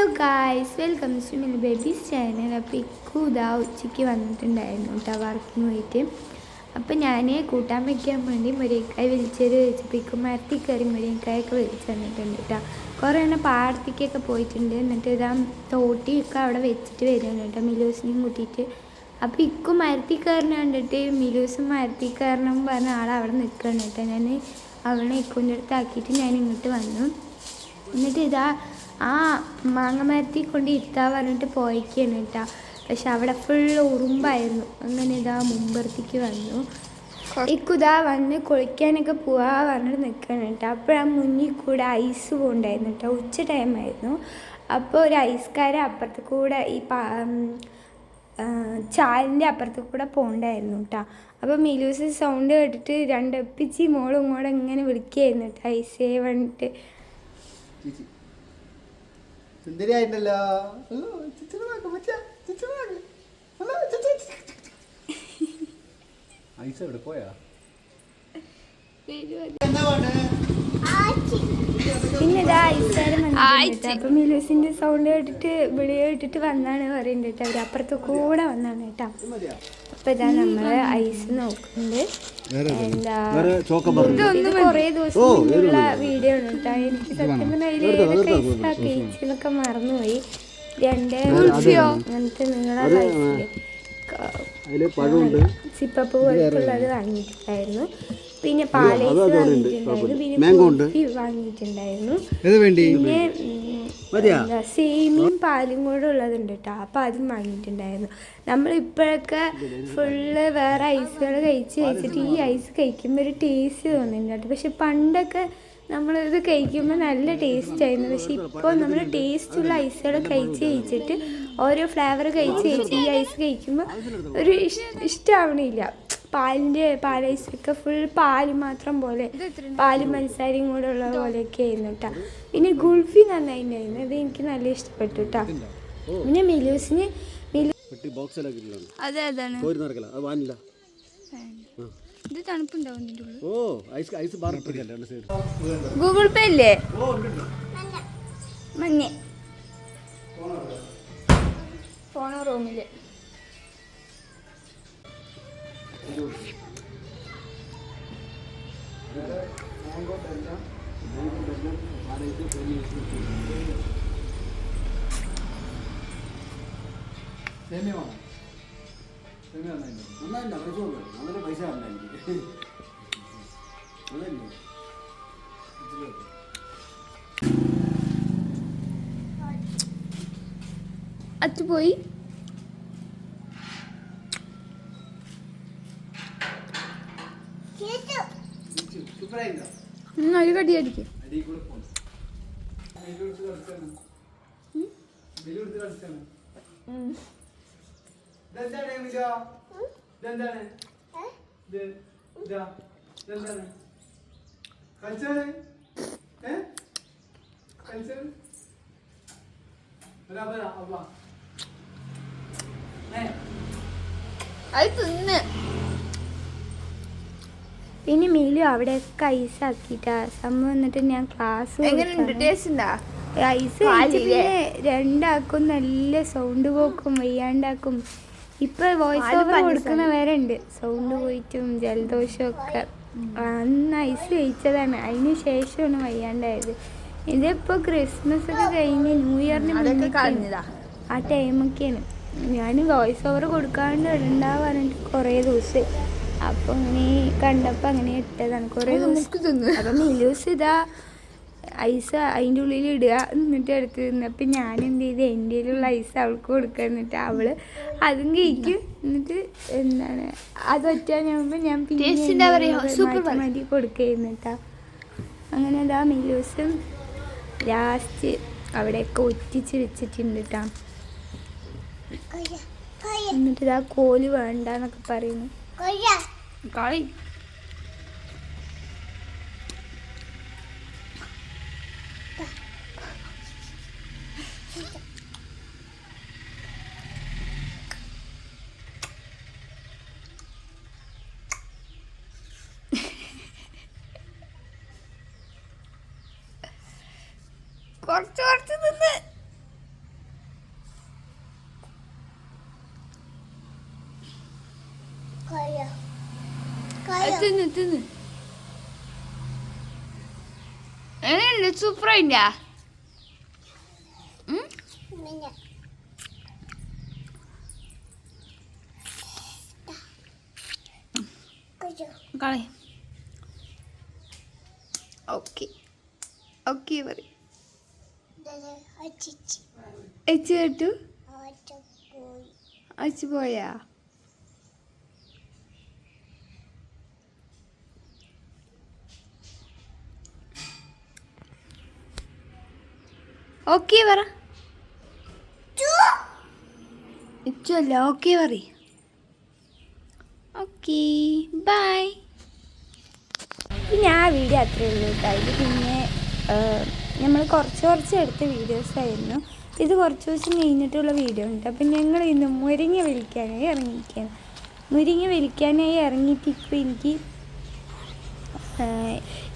Hello guys welcome to mini babies channel അപ്പോൾ ഇക്കു ഉച്ചയ്ക്ക് വന്നിട്ടുണ്ടായിരുന്നു കേട്ടോ വർക്കിന് പോയിട്ട്. അപ്പോൾ ഞാൻ കൂട്ടാൻ വയ്ക്കാൻ വേണ്ടി മുരിക്കായ് വിളിച്ചത് വെച്ചപ്പോൾ ഇക്കു കയറി മുരിക്കായൊക്കെ വിളിച്ച് തന്നിട്ടുണ്ട് കേട്ടോ കുറേ എണ്ണം പാടത്തേക്കൊക്കെ പോയിട്ടുണ്ട്. എന്നിട്ട് ഇതാ തോട്ടിയൊക്കെ അവിടെ വെച്ചിട്ട് വരുന്നുണ്ട് കേട്ടോ മിലൂസിനെയും കൂട്ടിയിട്ട്. അപ്പോൾ ഇക്കും മരത്തിൽ കയറിന് കണ്ടിട്ട് മിലൂസും മരത്തിൽ കയറണം പറഞ്ഞ ആൾ അവിടെ നിൽക്കണം കേട്ടോ ഞാൻ അവളെ ഇക്കുന്റെ അടുത്താക്കിയിട്ട് ഞാൻ ഇങ്ങോട്ട് വന്നു. എന്നിട്ട് ഇതാ ആ മാങ്ങ മരത്തിൽ കൊണ്ട് ഇരുത്താൻ പറഞ്ഞിട്ട് പോയിക്കാണ് കേട്ടോ. പക്ഷെ അവിടെ ഫുൾ ഉറുമ്പായിരുന്നു. അങ്ങനെ ഇതാ മുമ്പർത്തിക്ക് വന്നു. ഇക്കുതാ വന്ന് കുളിക്കാനൊക്കെ പോവാ പറഞ്ഞിട്ട് നിൽക്കണം കേട്ടോ. അപ്പോഴാ മുന്നിൽ കൂടെ ഐസ് പോകണ്ടായിരുന്നു കേട്ടോ. ഉച്ച ടൈമായിരുന്നു അപ്പോൾ ഒരു ഐസ്കാരൻ അപ്പുറത്ത് കൂടെ ഈ പാ ചാലിന്റെ അപ്പുറത്ത് കൂടെ പോകണ്ടായിരുന്നു കേട്ടോ. അപ്പോൾ മിലൂസ് സൗണ്ട് കേട്ടിട്ട് രണ്ട് എപ്പിച്ചി മോളും കൂടെ ഇങ്ങനെ വിളിക്കുകയായിരുന്നു കേട്ടോ. ഐസേ വന്നിട്ട് ചിച്ചി ഐസ എവിടെ പോയാ? എന്താ വേണ്ടേ പിന്നെ മിലൂസിന്റെ സൗണ്ട് കേട്ടിട്ട് വിളി കേട്ടിട്ട് വന്നാണ് പറയുന്നത് കേട്ടോ. അവർ അപ്പുറത്ത് കൂടെ വന്നാണ് കേട്ടോ. അപ്പൊ ഇതാ നമ്മൾ ഐസ് നോക്കുന്നുണ്ട്. ഇത് കുറേ ദിവസം വീഡിയോ ആണ് കേട്ടോ. എനിക്ക് സത്യം പറഞ്ഞാൽ ഏതൊക്കെ ഐസാ കേച്ചെന്നൊക്കെ മറന്നുപോയി. രണ്ട് അങ്ങനത്തെ നിങ്ങളെ ഐസിൽ അതിൽ പഴമുണ്ട്. സിപ്പപ്പ് പോലത്തുള്ളത് വാങ്ങിയിട്ടുണ്ടായിരുന്നു. പിന്നെ പാലേസ് വാങ്ങിയിട്ടുണ്ടായിരുന്നു. മാംഗോ ഉണ്ട്. കുൽഫി വാങ്ങിയിട്ടുണ്ടായിരുന്നു. ഏത് വേണ്ടി? പിന്നെ ഉം, മതിയാ. എന്താ സേമിയും പാലും കൂടെ ഉള്ളതുണ്ട് കേട്ടോ. അപ്പം അതും വാങ്ങിയിട്ടുണ്ടായിരുന്നു. നമ്മൾ ഇപ്പോഴൊക്കെ ഫുള്ള് വേറെ ഐസുകൾ കഴിച്ച് കഴിച്ചിട്ട് ഈ ഐസ് കഴിക്കുമ്പോൾ ഒരു ടേസ്റ്റ് തോന്നുന്നുണ്ട് കേട്ടോ. പക്ഷെ പണ്ടൊക്കെ നമ്മളിത് കഴിക്കുമ്പോൾ നല്ല ടേസ്റ്റ് ആയിരുന്നു. പക്ഷെ ഇപ്പോൾ നമ്മൾ ടേസ്റ്റുള്ള ഐസുകൾ കഴിച്ച് കഴിച്ചിട്ട് ഓരോ ഫ്ലേവർ കഴിച്ച് കഴിച്ച് ഈ ഐസ് കഴിക്കുമ്പോൾ ഒരു ഇഷ് ഇഷ്ടമാവണില്ല പാലിന്റെ പാലൈസൊക്കെ ഫുൾ പാൽ മാത്രം പോലെ പാൽ മത്സാരിയും കൂടെ ഉള്ള പോലെയൊക്കെ ആയിരുന്നു കേട്ടോ പിന്നെ ഗുൾഫി നന്നായിട്ടുണ്ടായിരുന്നു അത് എനിക്ക് നല്ല ഇഷ്ടപ്പെട്ടു കേട്ടോ പിന്നെ മിലൂസിന് പെട്ടി ബോക്സിലൊക്കെ ഇട്ടിട്ടാണ് അതെ അതാണ്. കോരി അത് വാനില്ല ഇത് തണുപ്പുണ്ടാവും ഇതിന്റെ ഉള്ളിൽ. ഓ ഐസ് ഐസ് ബാർ ഇട്ടിരിക്കല്ലേ സൈഡ് ഗൂഗിൾ പേ ഇല്ലേ? ഓ ഉണ്ട് ഉണ്ട്. മഞ്ഞ. ഫോണോ റൂമിൽ? സേമിയ വേണോ? സേമിയ നന്നായില്ലേ? നന്നായില്ല, പൈസ കൊടുക്കണം. അങ്ങനെ പൈസ തരണ്ട എനിക്ക്. അതല്ലേ? ഇച്ചിരി പോയി? ഒരു കടി അടിക്കും ഇതെന്താണ്? ഇത് ഇതാ. ഇതെന്താണ്? ഏ? അത് തിന്ന്. പിന്നെ മീലു അവിടെയൊക്കെ ഐസ് ആക്കിട്ടാ സംഭവം എന്നിട്ട് ഞാൻ ക്ലാസ് ഐസ് കഴിച്ച് പിന്നെ രണ്ടാക്കും നല്ല സൗണ്ട് പോക്കും വയ്യാണ്ടാക്കും. ഇപ്പൊ വോയിസ് ഓവർ കൊടുക്കുന്ന വരെ ഉണ്ട് സൗണ്ട് പോയിട്ടും ജലദോഷവും ഒക്കെ. അന്ന് ഐസ് കഴിച്ചതാണ്. അതിന് ശേഷമാണ് വയ്യാണ്ടായത്. ഇതിപ്പോ ക്രിസ്മസ് ഒക്കെ കഴിഞ്ഞ് ന്യൂ ഇയറിന് ആ ടൈമൊക്കെയാണ് ഞാൻ വോയിസ് ഓവർ കൊടുക്കാണ്ട് ഇടണ്ടാ പറഞ്ഞിട്ട് കുറേ ദിവസം. അപ്പൊ അങ്ങനെ കണ്ടപ്പോ അങ്ങനെ ഇട്ടതാണ്. കുറേ ദിവസം. അപ്പൊ മിലൂസ് ഇതാ ഐസ് അതിന്റെ ഉള്ളിൽ ഇടുക എന്നിട്ട് എടുത്ത് തിന്നപ്പം ഞാൻ എന്ത് ചെയ്ത്? എന്റെ കയ്യിലുള്ള ഐസ് അവൾക്ക് കൊടുക്കുക എന്നിട്ട് അവൾ അതും കഴിക്കും. എന്നിട്ട് എന്താണ്? അത് ഞാകുമ്പോൾ ഞാൻ പിന്നെ മാറ്റി കൊടുക്കുകയായിരുന്നു കേട്ടോ. അങ്ങനെ അതാ മിലൂസും ലാസ്റ്റ് അവിടെയൊക്കെ ഒറ്റിച്ച് വെച്ചിട്ടുണ്ട് കേട്ടോ. എന്നിട്ട് ഇതാ കോൽ വേണ്ട എന്നൊക്കെ പറയുന്നു കളി കുറച്ച് കുറച്ച് തിന്ന് തിന്ന് തിന്ന്. എങ്ങനെയുണ്ട്? സൂപ്പറായിട്ടാ കളി. ഓക്കെ. ഓക്കെ പറയും. അച്ചു കേട്ടു? അച്ചു പോയാ? ഓക്കെ പറ. ഇച്ചല്ല ഓക്കെ പറ. Okay bye. ആ വീഡിയോ അത്രയേ ഉള്ളൂ കേട്ടോ. ഇത് പിന്നെ നമ്മൾ കുറച്ച് കുറച്ച് എടുത്ത വീഡിയോസ് ആയിരുന്നു. ഇത് കുറച്ച് ദിവസം കഴിഞ്ഞിട്ടുള്ള വീഡിയോ ഉണ്ട് അപ്പം ഞങ്ങൾ ഇന്ന് മുരിങ്ങ വലിക്കാനായി ഇറങ്ങിയിരിക്കുകയാണ്. മുരിങ്ങ വലിക്കാനായി ഇറങ്ങിയിട്ട് ഇപ്പോൾ എനിക്ക്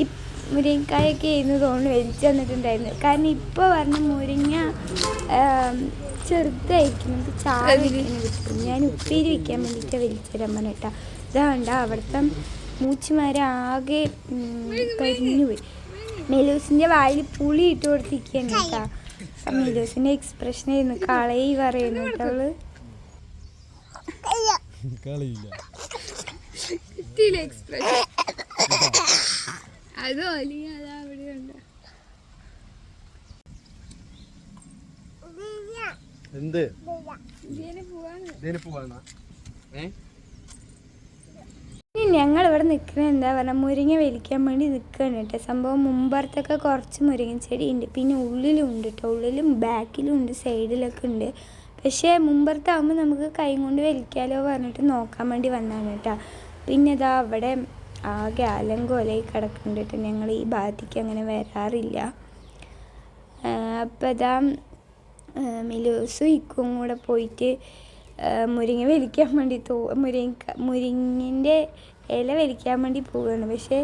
ഈ മുരിങ്ങക്കായൊക്കെ ആയിരുന്നു തോന്നുന്നു വലിച്ചു തന്നിട്ടുണ്ടായിരുന്നു കാരണം ഇപ്പോൾ പറഞ്ഞ മുരിങ്ങ ചെറുതായിരിക്കും നമുക്ക് ചാറ് വെക്കാൻ കിട്ടും ഞാൻ ഉപ്പേരി വെക്കാൻ വേണ്ടിയിട്ട് വലിച്ചു തരാൻ പറഞ്ഞിട്ടാ ഇതാണ്ട അവിടുത്തെ മൂച്ചിമാരാകെ കരിഞ്ഞു പോയി. മെലൂസിന്റെ വായിൽ പുളി ഇട്ട് കൊടുത്തിരിക്കുകയാണ് കേട്ടാ. മെലൂസിന്റെ മെലൂസിന്റെ എക്സ്പ്രഷൻ ആയിരുന്നു. കളയി പറയുന്നു കേട്ടോ അവൾ. കളിയില്ല. എക്സ്പ്രഷൻ അതോ വലിയ അതാ അവിടെ ഉണ്ട്. എന്ത്? ഞങ്ങൾ ഇവിടെ നിൽക്കുന്നത് എന്താ പറഞ്ഞ മുരിങ്ങ വലിക്കാൻ വേണ്ടി നിൽക്കുകയാണ് കേട്ടോ. സംഭവം മുമ്പർത്തൊക്കെ കുറച്ച് മുരിങ്ങ ചെടി ഉണ്ട്. പിന്നെ ഉള്ളിലും ഉണ്ട് കേട്ടോ. ഉള്ളിലും ബാക്കിലും ഉണ്ട് സൈഡിലൊക്കെ ഉണ്ട്. പക്ഷേ മുമ്പർത്താകുമ്പോൾ നമുക്ക് കൈ കൊണ്ട് വലിക്കാലോ പറഞ്ഞിട്ട് നോക്കാൻ വേണ്ടി വന്നാണ് കേട്ടോ. പിന്നെ ഇതാ അവിടെ ആകെ അലങ്കോലായി കിടക്കുന്നുണ്ട് ഞങ്ങൾ ഈ ഭാഗത്തേക്ക് അങ്ങനെ വരാറില്ല. അപ്പോൾ ഇതാ മിലൂസും ഇക്കും കൂടെ പോയിട്ട് മുരിങ്ങ വലിക്കാൻ വേണ്ടി തോ മുരിങ്ങ മുരിങ്ങിന്റെ ഇല വലിക്കാൻ വേണ്ടി പോവുകയാണ്. പക്ഷേ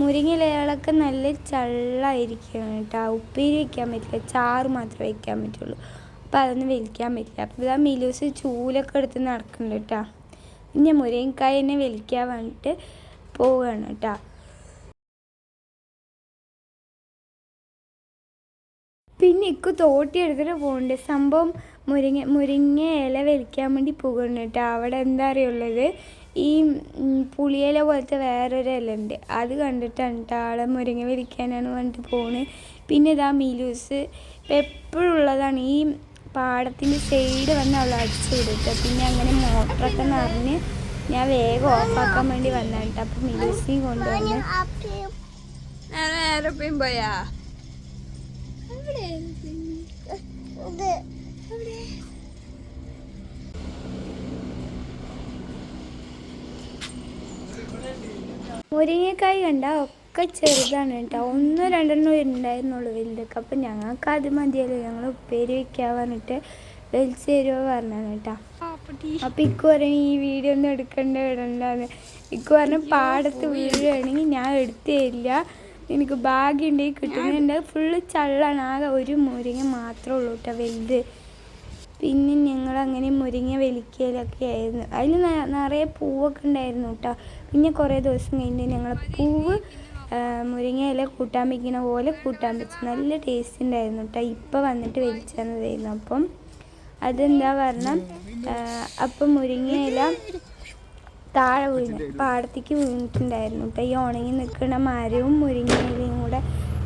മുരിങ്ങ ഇലകളൊക്കെ നല്ല ചള്ളായിരിക്കണം കേട്ടോ. ഉപ്പേരി വയ്ക്കാൻ പറ്റില്ല ചാറ് മാത്രമേ വയ്ക്കാൻ പറ്റുള്ളൂ. അപ്പോൾ അതൊന്നും വലിക്കാൻ പറ്റില്ല. അപ്പോൾ ഇതാ മിലൂസ് ചൂലൊക്കെ എടുത്ത് നടക്കുന്നുണ്ട് കേട്ടോ. പിന്നെ മുരിങ്ങക്കായ തന്നെ വലിക്കാൻ വേണ്ടിയിട്ട് പോവുകയാണ് കേട്ടോ പിന്നെ ഇക്കു തോട്ടി എടുത്തിട്ട് പോകുന്നുണ്ട് സംഭവം മുരിങ്ങ മുരിങ്ങ ഇല വലിക്കാൻ വേണ്ടി പോകുന്നുണ്ട് കേട്ടോ അവിടെ എന്താ അറിയുള്ളത്? ഈ പുളിയില പോലത്തെ വേറൊരു ഇല ഉണ്ട് അത് കണ്ടിട്ടാണ് കേട്ടോ ആളെ മുരിങ്ങ വലിക്കാനാണ് വേണ്ടി പോകുന്നത് പിന്നെ ഇതാ മിലൂസ്. ഇപ്പം എപ്പോഴും ഉള്ളതാണ്. ഈ പാടത്തിന്റെ സൈഡ് വന്ന് അവൾ അടിച്ചു വിടുക പിന്നെ അങ്ങനെ മോട്ടറൊക്കെ നിറഞ്ഞ് ഞാൻ വേഗം ഓഫാക്കാൻ വേണ്ടി വന്നിട്ട്. അപ്പൊ മിലൂസിനെയും കൊണ്ടുവന്ന് എയർപ്ലെയിൻ പോയാ? മുരിങ്ങക്കായി കണ്ട ഒക്കെ ചെറുതാണ് കേട്ടോ. ഒന്നോ രണ്ടെണ്ണോ ഉണ്ടായിരുന്നുള്ളൂ വലുതൊക്കെ. അപ്പം ഞങ്ങൾക്ക് അത് മതിയല്ലോ. ഞങ്ങൾ ഉപ്പേരി വെക്കാൻ പറഞ്ഞിട്ട് വലിച്ചു തരുമോ പറഞ്ഞാണ് കേട്ടോ. അപ്പം ഇക്കു പറഞ്ഞ ഈ വീഡിയോ ഒന്നും എടുക്കണ്ട ഇടണ്ടാന്ന്. ഇക്കു പറഞ്ഞ പാടത്ത് വീഴുകയാണെങ്കിൽ ഞാൻ എടുത്തേ ഇല്ല എനിക്ക് ഭാഗ്യം ഉണ്ടെങ്കിൽ കിട്ടുന്നുണ്ട് ഫുള്ള് ചള്ളാണ്. ആകെ ഒരു മുരിങ്ങ മാത്രമേ ഉള്ളൂ കേട്ടോ വലുത്. പിന്നെ ഞങ്ങൾ അങ്ങനെ മുരിങ്ങ വലിക്കലൊക്കെ ആയിരുന്നു. അതിൽ നിറയെ പൂവൊക്കെ ഉണ്ടായിരുന്നു കേട്ടോ പിന്നെ കുറേ ദിവസം കഴിഞ്ഞ് ഞങ്ങൾ പൂവ് മുരിങ്ങയില മുരിങ്ങ ഇല കൂട്ടാൻ വയ്ക്കുന്ന പോലെ കൂട്ടാൻ വെച്ചു. നല്ല ടേസ്റ്റ് ഉണ്ടായിരുന്നു കേട്ടോ ഇപ്പം വന്നിട്ട് വലിച്ചു തന്നതായിരുന്നു അപ്പം. അതെന്താ പറഞ്ഞാൽ അപ്പം മുരിങ്ങയില താഴെ വീണ് പാടത്തേക്ക് വീണിട്ടുണ്ടായിരുന്നു കേട്ടോ. ഈ ഉണങ്ങി നിൽക്കുന്ന മരവും മുരിങ്ങയിലയും കൂടെ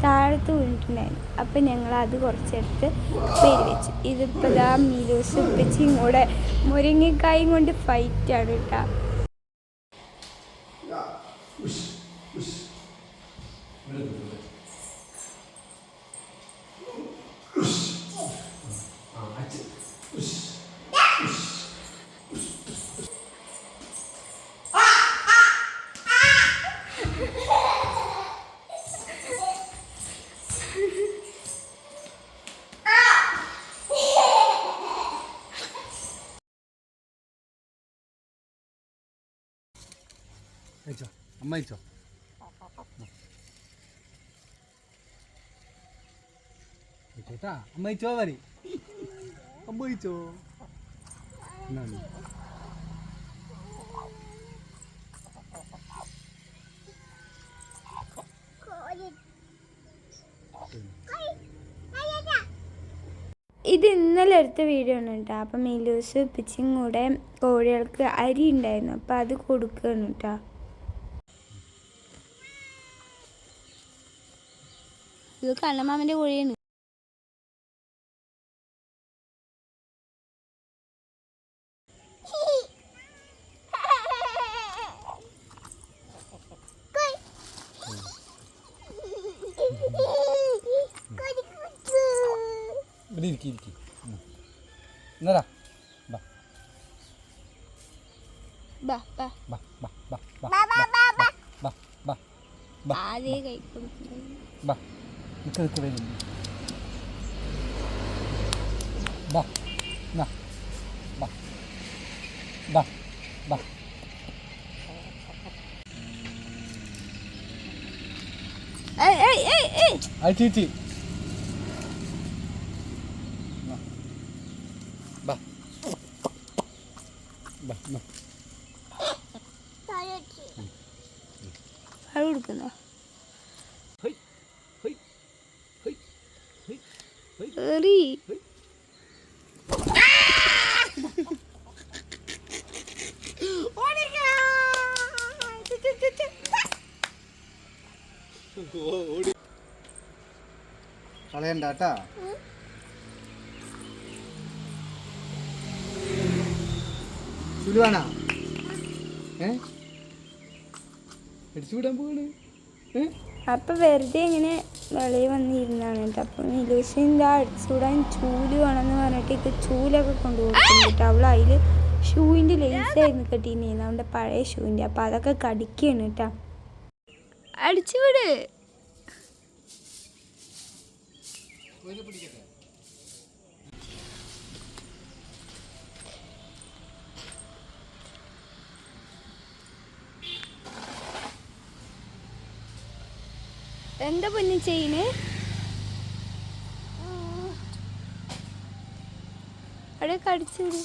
താഴത്ത് വീണിട്ടുണ്ടായിരുന്നു. അപ്പം ഞങ്ങൾ അത് കുറച്ചെടുത്ത് പേര് വെച്ചു. ഇതിപ്പോൾ ഇതാ മീലൂസ് ഉപ്പച്ചിയും കൂടെ മുരിങ്ങക്കായും കൊണ്ട് ഫൈറ്റാണ് കേട്ടോ. മരിച്ചോ? ചേട്ടാ അമ്മയിച്ചോ വരെ അമ്മയിച്ചോ എന്നാണ് ഇത് ഇന്നലെ എടുത്ത വീഡിയോ ആണ് കേട്ടോ. അപ്പം മിലൂസ് പിച്ചും കൂടെ കോഴികൾക്ക് അരി ഉണ്ടായിരുന്നു. അപ്പോൾ അത് കൊടുക്കുകയാണ് കേട്ടോ. ഇത് കണ്ണമാമന്റെ കോഴിയാണ്. ഇവിടെ ഇരിക്കി ഇരിക്കി. എന്നടാ ബാ. ബാ ബാ. ബാ ബാ ബാ ബാ ബാ ബാ ബാ ബാ കൊടുക്കുന്നത് ബാ. നിൽക്ക് നിൽക്ക് വരുന്നു ബാ ബാ ബാ ബാ ബാ. അടിച്ചിട്ട് ബാ ബാ ബാ. കളയണ്ട കേട്ടാ. ഏ? അടിച്ചു വിടാൻ പോവാണ്. അപ്പൊ വെറുതെ ഇങ്ങനെ വെളിയിൽ വന്നിരുന്നാണ്. അപ്പൊ അപ്പം മിലൂസിന്റെ അടിച്ചുവിടാൻ ചൂൽ വേണമെന്ന് പറഞ്ഞിട്ട് ഇപ്പൊ ചൂലൊക്കെ കൊണ്ടുപോകുന്നുണ്ട് കേട്ടോ. അവൾ അതിൽ ഷൂവിന്റെ ലേസായിരുന്നു കെട്ടിയിരുന്നത് അവന്റെ പഴയ ഷൂവിന്റെ. അപ്പൊ അതൊക്കെ കടിക്കുകയാണ് കേട്ടോ. അടിച്ചു എന്താ പൊന്നു ചെയിന്? അവിടെ കടിച്ചു വിടും.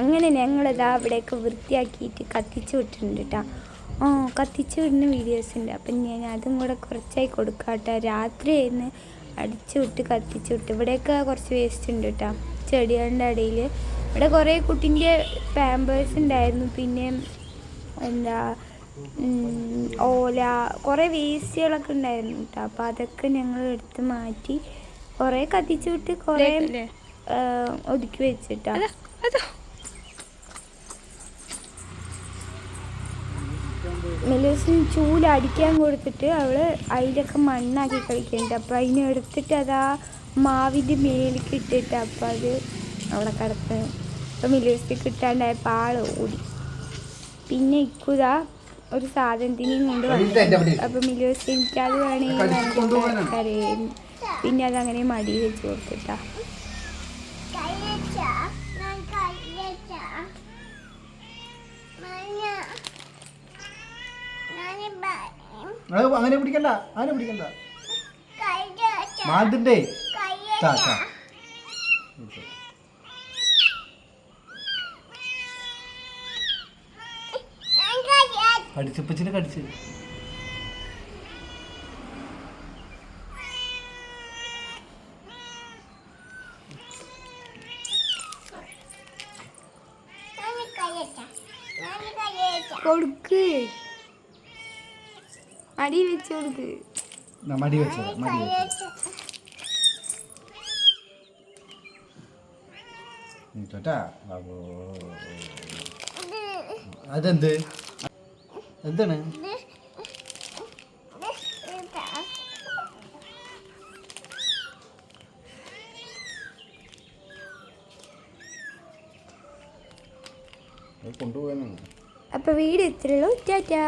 അങ്ങനെ ഞങ്ങളിതാ അവിടെയൊക്കെ വൃത്തിയാക്കിയിട്ട് കത്തിച്ചു വിട്ടിട്ടുണ്ട് കേട്ടോ ഓ കത്തിച്ചു വിടുന്ന വീഡിയോസ് ഉണ്ട്. അപ്പം ഞാൻ അതും കൂടെ കുറച്ചായി കൊടുക്കാം കേട്ടോ രാത്രി ആയിരുന്നു അടിച്ചു വിട്ട് കത്തിച്ചു വിട്ട്. ഇവിടെയൊക്കെ കുറച്ച് വേസ്റ്റ് ഉണ്ട് കേട്ടോ ചെടികളുടെ ഇടയിൽ ഇവിടെ കുറേ കുട്ടീന്റെ പാമ്പേഴ്സ് ഉണ്ടായിരുന്നു. പിന്നെ എന്താ ഓല കുറേ വേസ്റ്റുകളൊക്കെ ഉണ്ടായിരുന്നു കേട്ടോ അപ്പോൾ അതൊക്കെ ഞങ്ങൾ എടുത്ത് മാറ്റി കുറേ കത്തിച്ചു വിട്ട് കുറേ ഒതുക്കി വെച്ചിട്ടാ. മെലൂസിന് ചൂലടിക്കാൻ കൊടുത്തിട്ട് അവൾ അതിലൊക്കെ മണ്ണാക്കി കളിക്കുന്നുണ്ട്. അപ്പം അതിനെ എടുത്തിട്ട് അതാ മാവിന്റെ മേലേക്ക് ഇട്ടിട്ട് അപ്പം അത് അവിടെ കിടത്ത് അപ്പം മെലൂസിന് കിട്ടാണ്ടായപ്പോൾ ആൾ ഓടി. പിന്നെ ഇക്കുത ഒരു സാധനത്തിനെയും കൊണ്ട് വന്നു. അപ്പം മിലോസ് എനിക്ക് അത് വേണമെങ്കിൽ പിന്നെ അതങ്ങനെ മടി വെച്ച് കൊടുത്തിട്ടാ. അത് അങ്ങനെ പിടിക്കണ്ട അങ്ങനെ പിടിക്കണ്ട. ചാ ചാ കടിച്ചപ്പച്ചിനെ കടിച്ച്. മടി വെച്ചു കൊടുക്ക് മടി വെച്ചു മടി അതെന്ത്? എന്താണ്? അപ്പൊ വീട് ഇത്രയുള്ളൂ ടാറ്റാ.